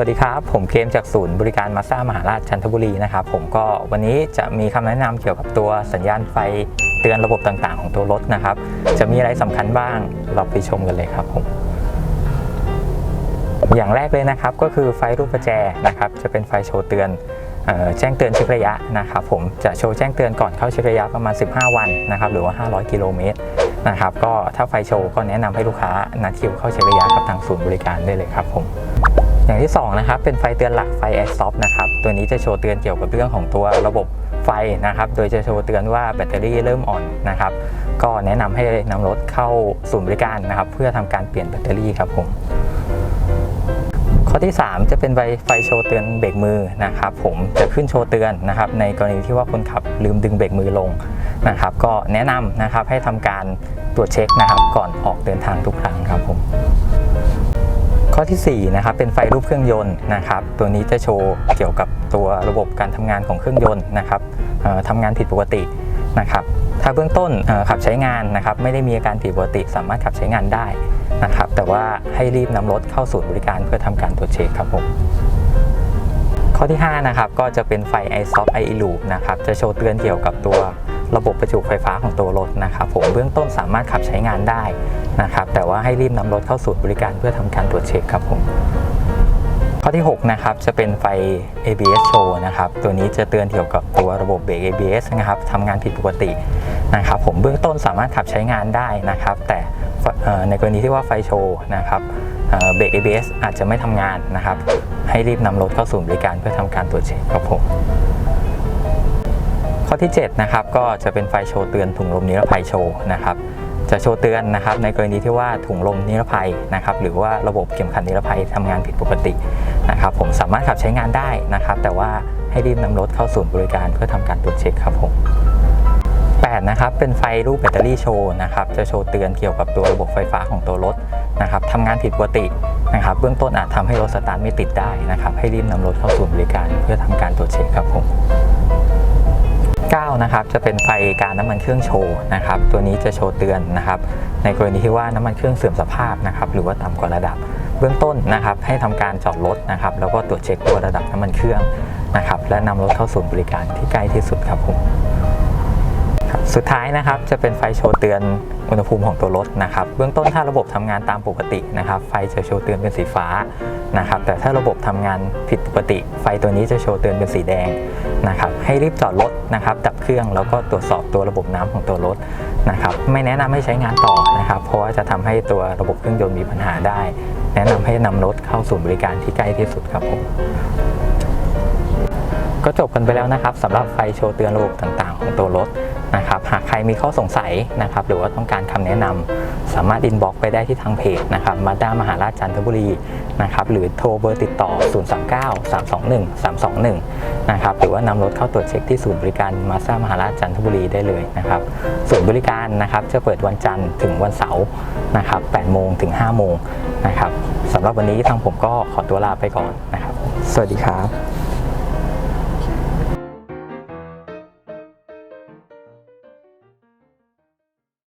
วัสดีครับ ผมเกมจากศูนย์บริการมาซ่ามหาราชจันทบุรีนะครับผมก็วันนี้จะมีคำแนะนำเกี่ยวกับตัวสัญญาณไฟเตือนระบบต่างๆ ของตัวรถนะครับ จะมีอะไรสำคัญบ้างเราไปชมกันเลยครับผม อย่างแรกเลยนะครับก็คือไฟรูปประแจนะครับจะเป็นไฟโชว์เตือนแจ้งเตือนเช็คระยะนะครับผมจะโชว์แจ้งเตือนก่อนเข้าเช็คระยะประมาณ 15 วันนะครับหรือว่า 500 กิโลเมตรนะครับก็ถ้าไฟโชว์ก็แนะนำให้ลูกค้านัดคิวเข้าเช็คระยะกับทางศูนย์บริการได้เลยครับผม อย่างที่2นะครับเป็นไฟเตือนหลักไฟ a i r s o f t นะครับตัวนี้จะโชว์เตือนเกี่ยวกับเรื่องของตัวระบบไฟนะครับโดยจะโชว์เตือนว่าแบตเตอรี่เริ่มอ่อนนะครับก็แนะนำให้นำรถเข้าศูนย์บริการนะครับเพื่อทำการเปลี่ยนแบตเตอรี่ครับผมข้อที่ 3 จะเป็นไฟไฟโชว์เตือนเบรกมือนะครับผมจะขึ้นโชว์เตือนนะครับในกรณีที่ว่าคนขับลืมดึงเบรกมือลงนะครับก็แนะนำนะครับให้ทำการตรวจเช็คนะครับก่อนออกเดินทางทุกครั้งครับผม ข้อที่4นะครับเป็นไฟรูปเครื่องยนต์นะครับตัวนี้จะโชว์เกี่ยวกับตัวระบบการทำงานของเครื่องยนต์นะครับทำงานผิดปกตินะครับถ้าเบื้องต้นขับใช้งานนะครับไม่ได้มีอาการผิดปกติ สามารถขับใช้งานได้นะครับแต่ว่าให้รีบนำรถเข้าศูนย์บริการเพื่อทำการตรวจเช็คครับผมข้อที่5นะครับก็จะเป็นไฟ i s o f i i l u นะครับจะโชว์เตือนเกี่ยวกับตัว ระบบประจุไฟฟ้าของตัวรถนะครับผมเบื้องต้นสามารถขับใช้งานได้นะครับแต่ว่าให้รีบนำรถเข้าศูนย์บริการเพื่อทำการตรวจเช็คครับผมข้อที่6นะครับจะเป็นไฟ ABS show นะครับตัวนี้จะเตือนเกี่ยวกับตัวระบบเบรก ABS นะครับทำงานผิดปกตินะครับผมเบื้องต้นสามารถขับใช้งานได้นะครับ แต่ในกรณีที่ว่าไฟโชว์นะครับเบรก ABS อาจจะไม่ทำงานนะครับ ให้รีบนำรถเข้าศูนย์บริการเพื่อทำการตรวจเช็คครับผม ที่7นะครับก็จะเป็นไฟโชว์เตือนถุงลมนิรภัยโชว์นะครับจะโชว์เตือนนะครับในกรณีที่ว่าถุงลมนิรภัยนะครับหรือว่าระบบเข็มขัดนิรภัยทำงานผิดปกตินะครับผมสามารถขับใช้งานได้นะครับ แต่ว่าให้รีบนำรถเข้าศูนย์บริการเพื่อทำการตรวจเช็คครับผม8นะครับเป็นไฟรูปแบตเตอรี่โชว์นะครับจะโชว์เตือนเกี่ยวกับตัวระบบไฟฟ้าของตัวรถนะครับทำงานผิดปกตินะครับ เบื้องต้นอาจทำให้รถสตาร์ทไม่ติดได้นะครับ ให้รีบนำรถเข้าศูนย์บริการเพื่อทำการตรวจเช็คครับผม 9 นะครับ จะเป็นไฟการน้ำมันเครื่องโชว์นะครับ ตัวนี้จะโชว์เตือนนะครับ ในกรณีที่ว่าน้ำมันเครื่องเสื่อมสภาพนะครับ หรือว่าต่ำกว่าระดับ เบื้องต้นนะครับ ให้ทำการจอดรถนะครับ แล้วก็ตรวจเช็คตัวระดับน้ำมันเครื่องนะครับ และนำรถเข้าศูนย์บริการที่ใกล้ที่สุดครับผมครับ สุดท้ายนะครับจะเป็นไฟโชว์เตือนอุณหภูมิของตัวรถนะครับเบื้องต้นถ้าระบบทำงานตามปกตินะครับไฟจะโชว์เตือนเป็นสีฟ้านะครับแต่ถ้าระบบทำงานผิดปกติ ไฟตัวนี้จะโชว์เตือนเป็นสีแดงนะครับให้รีบจอดรถนะครับดับเครื่องแล้วก็ตรวจสอบตัวระบบน้ำของตัวรถนะครับไม่แนะนำให้ใช้งานต่อนะครับเพราะว่าจะทำให้ตัวระบบเครื่องยนต์มีปัญหาได้ แนะนำให้นำรถเข้าศูนย์บริการที่ใกล้ที่สุดครับผมก็จบกันไปแล้วนะครับสำหรับไฟโชว์เตือนระบบต่างๆ ของตัวรถ นะครับหากใครมีข้อสงสัยนะครับหรือว่าต้องการคำแนะนำสามารถอินบ็อกไปได้ที่ทางเพจนะครับมาด้ามหาราชจันทบุรีนะครับหรือโทรเบอร์ติดต่อ 039 321 321นะครับหรือว่านำรถเข้าตรวจเช็คที่ศูนย์บริการมาซ่ามหาราชจันทบุรีได้เลยนะครับศูนย์บริการนะครับจะเปิดวันจันทร์ถึงวันเสาร์นะครับ8โมงถึง5โมงนะครับสำหรับวันนี้ทางผมก็ขอตัวลาไปก่อนนะครับ สวัสดีครับ